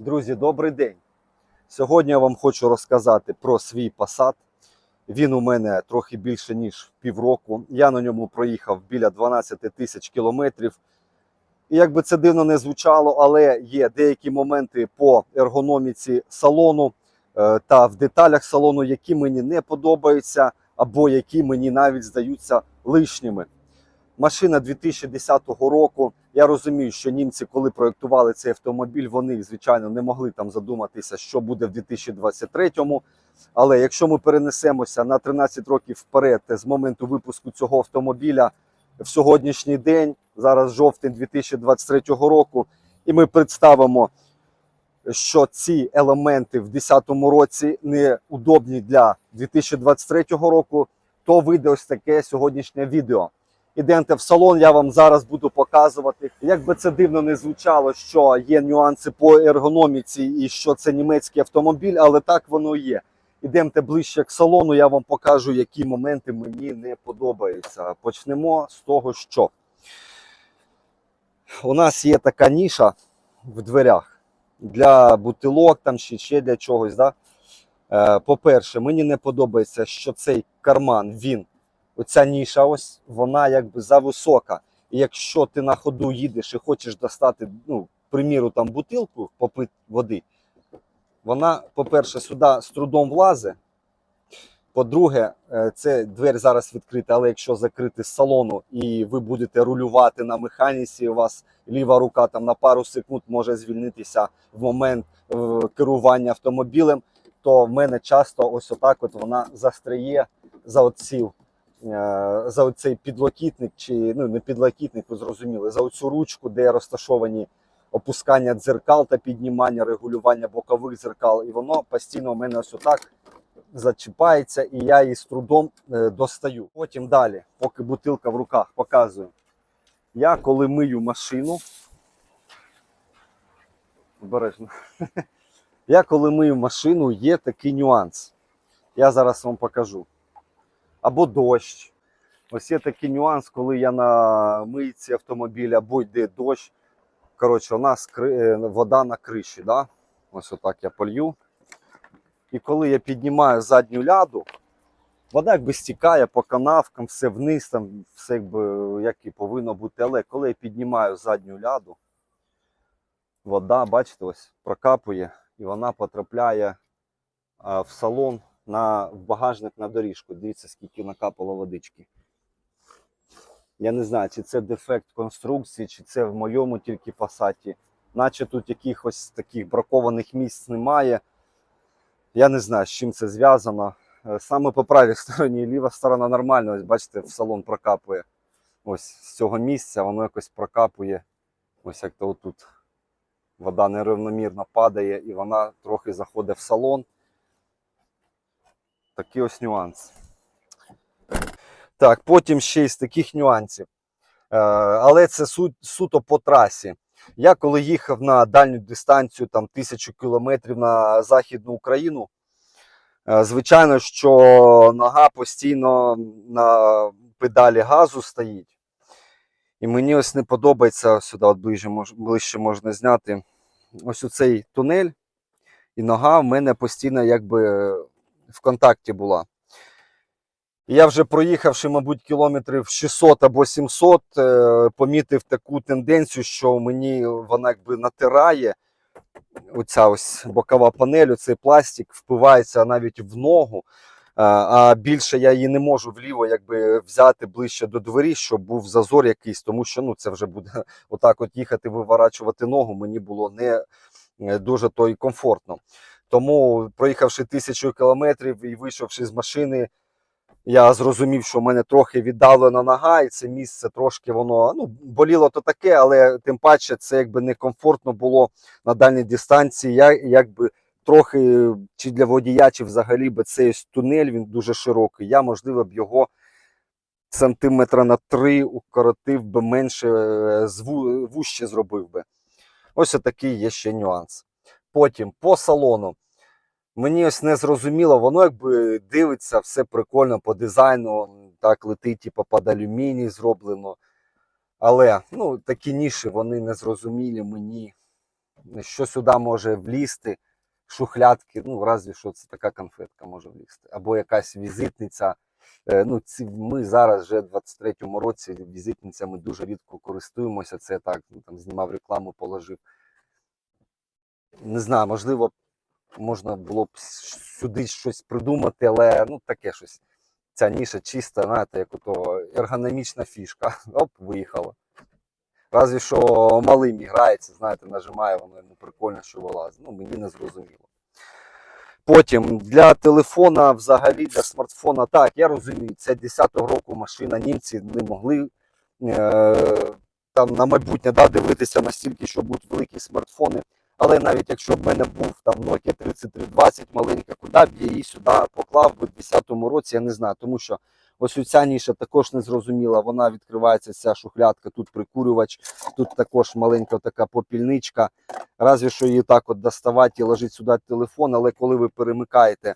Друзі, добрий день. Сьогодні я вам хочу розказати про свій Passat. Він у мене трохи більше ніж півроку. Я на ньому проїхав біля 12 тисяч кілометрів. І як би це дивно не звучало, але є деякі моменти по ергономіці салону е, та в деталях салону, які мені не подобаються, або які мені навіть здаються лишніми. Машина 2010 року. Я розумію, що німці, коли проєктували цей автомобіль, вони звичайно не могли там задуматися, що буде в 2023-му. Але якщо ми перенесемося на 13 років вперед з моменту випуску цього автомобіля в сьогоднішній день, зараз жовтень 2023 року, і ми представимо, що ці елементи в 2010 році неудобні для 2023 року, то вийде ось таке сьогоднішнє відео. Ідемте в салон, я вам зараз буду показувати. Як би це дивно не звучало, що є нюанси по ергономіці і що це німецький автомобіль, але так воно є. Ідемте ближче к салону, я вам покажу, які моменти мені не подобаються. Почнемо з того, що у нас є така ніша в дверях для бутилок там чи ще для чогось. Да? Е, По-перше, мені не подобається, що цей карман, він оця ніша, ось вона якби зависока. І якщо ти на ходу їдеш і хочеш достати, ну, приміру, там бутилку попити води, вона, по-перше, сюди з трудом влазить. По-друге, е, це двері зараз відкрита, але якщо закрити з салону і ви будете рулювати на механіці, у вас ліва рука там на пару секунд може звільнитися в момент е, керування автомобілем, то в мене часто ось отак от вона застряє за е, за оцей підлокітник, чи ну не підлокітник, ви зрозуміли, за оцю ручку, де розташовані опускання дзеркал та піднімання, регулювання бокових дзеркал, і воно постійно у мене ось отак зачіпається, і я її з трудом е, достаю. Потім далі, поки бутилка в руках, показую. Я коли мию машину. Обережно. Я коли мию машину, є такий нюанс. Я зараз вам покажу або дощ. Ось є такий нюанс, коли я на мийці автомобіля або йде дощ. Коротше, у нас е, вода на криші. Да? Ось отак я полью. І коли я піднімаю задню ляду, вода якби стікає по канавкам, все вниз, там все якби як і повинно бути. Але коли я піднімаю задню ляду, вода, бачите, ось прокапує, і вона потрапляє в салон на багажник на доріжку. Дивіться, скільки накапало водички. Я не знаю, чи це дефект конструкції, чи це в моєму тільки пасаті. Наче тут якихось таких бракованих місць немає. Я не знаю, з чим це зв'язано. Е, Саме по правій стороні, ліва сторона нормально. Ось бачите, в салон прокапує. Ось з цього місця воно якось прокапує. Ось як то отут. Вода нерівномірно падає і вона трохи заходить в салон. Такий ось нюанс. Так, потім ще із таких нюансів. Е, але це су- суто по трасі. Я коли їхав на дальню дистанцію, там тисячу кілометрів на Західну Україну, е, звичайно, що нога постійно на педалі газу стоїть. І мені ось не подобається сюди, от ближче, мож, ближче можна зняти. Ось оцей тунель, і нога в мене постійно якби в контакті була. Я вже проїхавши, мабуть, кілометрів 600 або 700, е, помітив таку тенденцію, що мені вона якби натирає. Оця ось бокова панель, цей пластик впивається навіть в ногу. А, більше я її не можу вліво якби взяти ближче до двері, щоб був зазор якийсь, тому що ну, це вже буде отак от їхати, виворачувати ногу. Мені було не е, дуже то і комфортно. Тому, проїхавши тисячу кілометрів і вийшовши з машини, я зрозумів, що в мене трохи віддалена нога, і це місце трошки воно ну, боліло то таке, але тим паче це якби некомфортно було на дальній дистанції. Я якби трохи чи для водія, чи взагалі би цей тунель він дуже широкий. Я, можливо, б його сантиметра на три укоротив би менше, е, вужче зробив би. Ось такий є ще нюанс. Потім по салону. Мені ось не зрозуміло, воно якби дивиться все прикольно по дизайну, так летить, типу, під алюміній зроблено. Але ну, такі ніші вони не зрозумілі мені. що сюди може влізти, шухлядки, ну, разві що це така конфетка може влізти. Або якась візитниця. Е, Ну, ці, ми зараз вже в 23-му році візитницями дуже рідко користуємося. Це так, ну, там, знімав рекламу, положив. Не знаю, можливо, можна було б сюди щось придумати, але ну, таке щось. Ця ніша чиста, знаєте, як ото ергономічна фішка. Оп, виїхала. Разві що малим грається, знаєте, нажимає, воно йому прикольно, що вилазить. Ну, мені не зрозуміло. Потім для телефона, взагалі для смартфона, так, я розумію, це 10-го року машина, німці не могли е, там на майбутнє да, дивитися настільки, що будуть великі смартфони. Але навіть якщо б в мене був там Nokia 3320 маленька, куди б я її сюди поклав би в 10-му році, я не знаю. Тому що ось ця ніша також не зрозуміла. Вона відкривається, ця шухлядка, тут прикурювач, тут також маленька така попільничка. Разві що її так от доставати і ложити сюди телефон, але коли ви перемикаєте,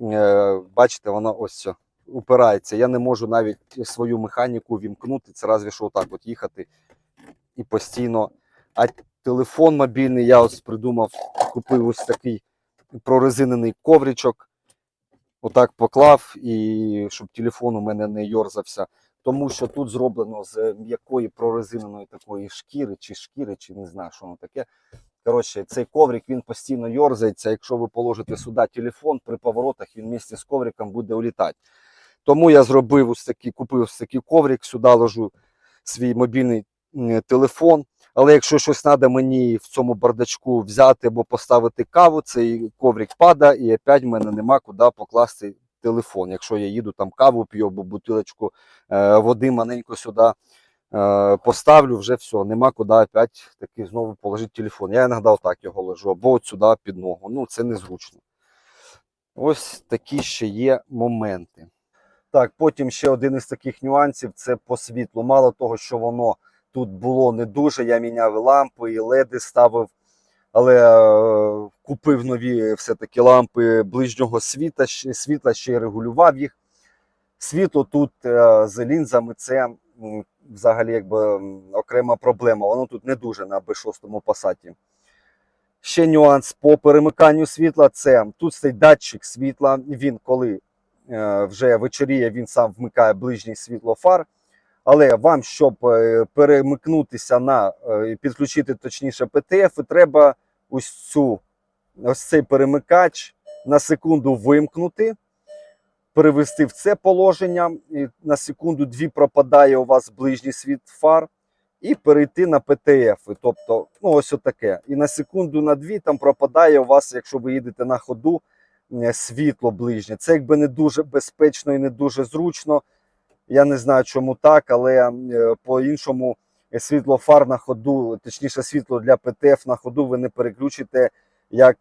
е, бачите, вона ось все, упирається. Я не можу навіть свою механіку вімкнути. Це разві що отак от їхати і постійно. А телефон мобільний я ось придумав, купив ось такий прорезинений ковричок. Отак поклав, і щоб телефон у мене не йорзався. Тому що тут зроблено з м'якої прорезиненої такої шкіри, чи шкіри, чи не знаю, що воно таке. Коротше, цей коврик він постійно йорзається. Якщо ви положите сюди телефон, при поворотах він вместе з ковриком буде улітати. Тому я зробив ось такий, купив ось такий коврик, сюди ложу свій мобільний телефон. Але якщо щось треба мені в цьому бардачку взяти або поставити каву, цей коврик падає і опять в мене нема куди покласти телефон. Якщо я їду там каву п'ю або бутилочку е, води маленько сюди е, поставлю, вже все, нема куди опять таки знову положити телефон. Я іноді отак його ложу, або от сюди під ногу. Ну, це незручно. Ось такі ще є моменти. Так, потім ще один із таких нюансів це по світлу. Мало того, що воно тут було не дуже. Я міняв лампи, і леди ставив, але е, купив нові все-таки лампи ближнього світа, світла, ще й регулював їх. Світло тут е, з лінзами це взагалі якби окрема проблема. Воно тут не дуже на B6 пасаті. Ще нюанс по перемиканню світла це тут стоїть датчик світла. Він коли е, вже вечоріє, він сам вмикає ближнє світло фар. Але вам, щоб е, перемикнутися на е, підключити точніше ПТФ, треба ось цю ось цей перемикач на секунду вимкнути, перевести в це положення. І на секунду дві пропадає у вас ближній світ фар, і перейти на ПТФ. Тобто, ну ось отаке. І на секунду на дві там пропадає у вас, якщо ви їдете на ходу, е, світло ближнє. Це якби не дуже безпечно і не дуже зручно. Я не знаю, чому так, але е, по-іншому е, світло фар на ходу, точніше, світло для ПТФ на ходу ви не переключите, як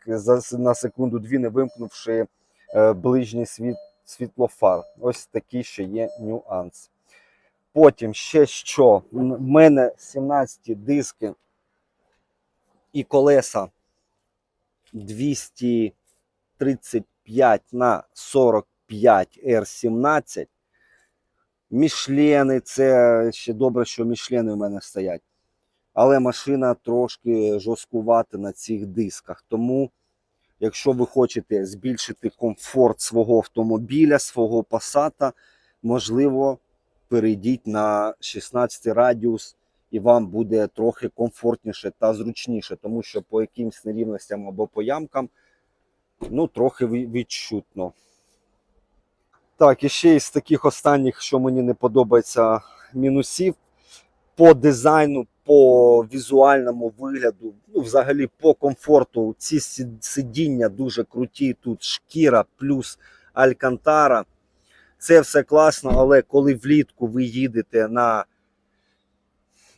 на секунду-дві, не вимкнувши е, ближній світ, світло фар. Ось такий ще є нюанс. Потім ще що? В мене 17 диски і колеса 235 на 45 R17. Мішлени, це ще добре, що мішлени в мене стоять. Але машина трошки жорсткувата на цих дисках. Тому, якщо ви хочете збільшити комфорт свого автомобіля, свого пасата, можливо, перейдіть на 16 радіус, і вам буде трохи комфортніше та зручніше, тому що по якимсь нерівностям або по ямкам, ну, трохи відчутно. Так, і ще із таких останніх, що мені не подобається, мінусів по дизайну, по візуальному вигляду, ну, взагалі по комфорту. Ці сидіння дуже круті. Тут шкіра плюс алькантара. Це все класно, але коли влітку ви їдете на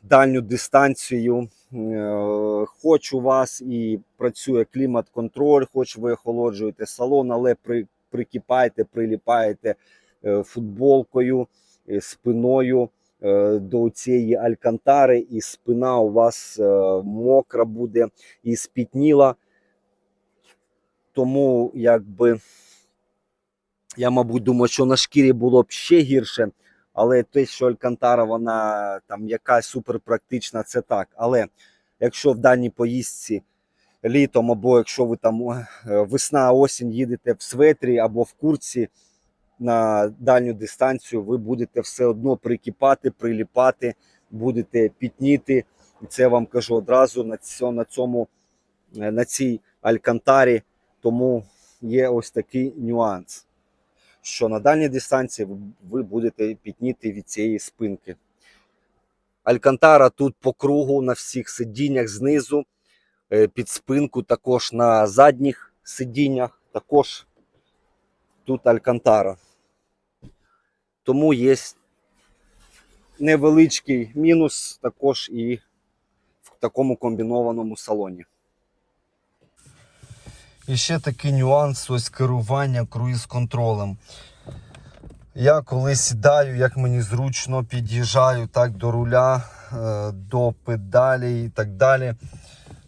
дальню дистанцію, е, хоч у вас і працює клімат-контроль, хоч ви охолоджуєте салон, але при, прикипаєте, приліпаєте е, футболкою, е, спиною е, до цієї алькантари, і спина у вас мокра буде і спітніла. Тому якби я, мабуть, думаю, що на шкірі було б ще гірше. Але те, що Алькантара, вона там якась суперпрактична, це так. Але якщо в даній поїздці літом, або якщо ви там е, весна, осінь їдете в светрі або в курці на дальню дистанцію, ви будете все одно прикипати, приліпати, будете пітніти. І це вам кажу одразу на цьому, на цьому е, на цій алькантарі. Тому є ось такий нюанс, що на дальній дистанції ви- будете пітніти від цієї спинки. Алькантара тут по кругу на всіх сидіннях знизу, під спинку, також на задніх сидіннях, також тут алькантара. Тому є невеличкий мінус також і в такому комбінованому салоні. І ще такий нюанс ось керування круїз-контролем. Я коли сідаю, як мені зручно, під'їжджаю так до руля, е, до педалі і так далі.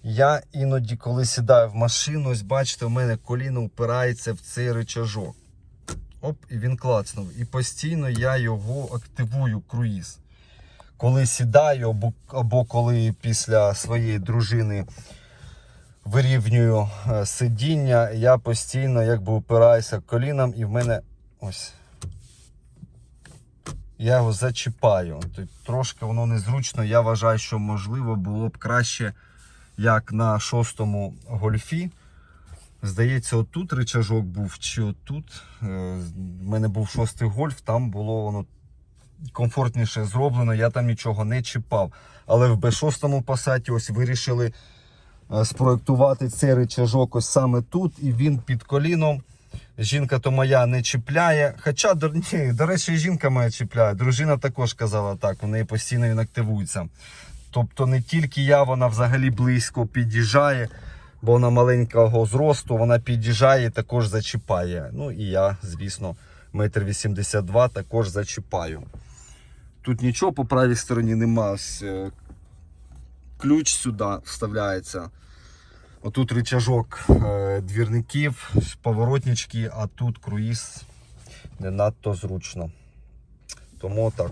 Я іноді, коли сідаю в машину, ось бачите, в мене коліно впирається в цей рычажок. Оп, і він клацнув. І постійно я його активую круїз. Коли сідаю, або, або коли після своєї дружини вирівнюю е, сидіння, я постійно якби упираюся коліном, і в мене ось. Я його зачіпаю. Тобто Трошки воно незручно. Я вважаю, що можливо було б краще, як на шостому гольфі. Здається, отут рычажок був, чи отут. Е, В мене був шостий гольф, там було воно комфортніше зроблено, я там нічого не чіпав. Але в Б6 пасаті ось вирішили е, спроектувати цей рычажок ось саме тут, і він під коліном. Жінка то моя не чіпляє. Хоча, до, ні, до речі, жінка моя чіпляє. Дружина також казала так, у неї постійно він активується. Тобто не тільки я, вона взагалі близько під'їжджає, бо вона маленького зросту, вона під'їжджає і також зачіпає. Ну і я, звісно, метр вісімдесят два також зачіпаю. Тут нічого по правій стороні нема. Е, ключ сюди вставляється. Отут рычажок е, двірників, поворотнички, а тут круїз не надто зручно. Тому так.